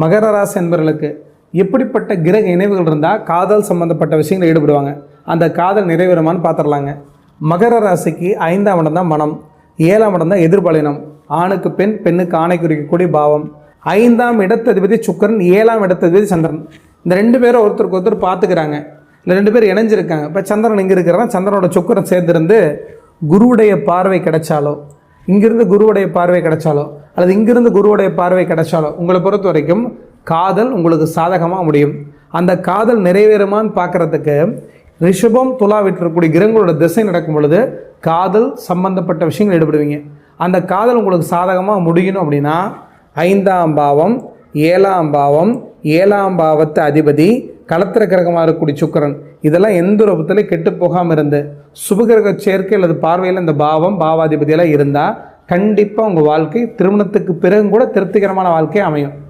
மகர ராசி என்பவர்களுக்கு எப்படிப்பட்ட கிரக இணைவுகள் இருந்தால் காதல் சம்பந்தப்பட்ட விஷயங்களில் ஈடுபடுவாங்க. அந்த காதல் நிறைவேறுமான்னு பார்த்துடலாங்க மகர ராசிக்கு ஐந்தாம் இடம் தான் மனம். ஏழாம் இடம் தான் எதிர்பாலினம். ஆணுக்கு பெண் பெண்ணுக்கு ஆணை குறிக்கக்கூடிய பாவம். ஐந்தாம் இடத்ததிபதி சுக்கரன் ஏழாம் இடத்ததிபதி சந்திரன். இந்த ரெண்டு பேரும் ஒருத்தருக்கு ஒருத்தர் பார்த்துக்கிறாங்க இந்த ரெண்டு பேர் இணைஞ்சிருக்காங்க. இப்போ சந்திரன் இங்கே இருக்கிறனா. சந்திரனோட சுக்கரன் சேர்ந்துருந்து குருவுடைய பார்வை கிடைச்சாலோ இங்கிருந்து குருவுடைய பார்வை கிடைச்சாலோ அல்லது இங்கிருந்து குருவுடைய பார்வை கிடைச்சாலோ உங்களை பொறுத்த வரைக்கும் காதல் உங்களுக்கு சாதகமாக முடியும். அந்த காதல் நிறைவேறுமான்னு பார்க்குறதுக்கு ரிஷபம் துலா விட்டிருக்கக்கூடிய கிரகங்களோட திசை நடக்கும் பொழுது காதல் சம்பந்தப்பட்ட விஷயங்கள் ஈடுபடுவீங்க. அந்த காதல் உங்களுக்கு சாதகமாக முடியணும் அப்படின்னா ஐந்தாம் பாவம் ஏழாம் பாவம் ஏழாம் பாவத்து அதிபதி களத்திர கிரகமாக இருக்கக்கூடிய சுக்கரன். இதெல்லாம் எந்த ரூபத்திலையும் கெட்டு போகாமல் இருந்து சுபகிரக சேர்க்கை அல்லது பார்வையில் இந்த பாவம் பாவாதிபதியெல்லாம் இருந்தால் கண்டிப்பாக உங்கள் வாழ்க்கை திருமணத்துக்கு பிறகும் கூட திருப்திகரமான வாழ்க்கை அமையும்.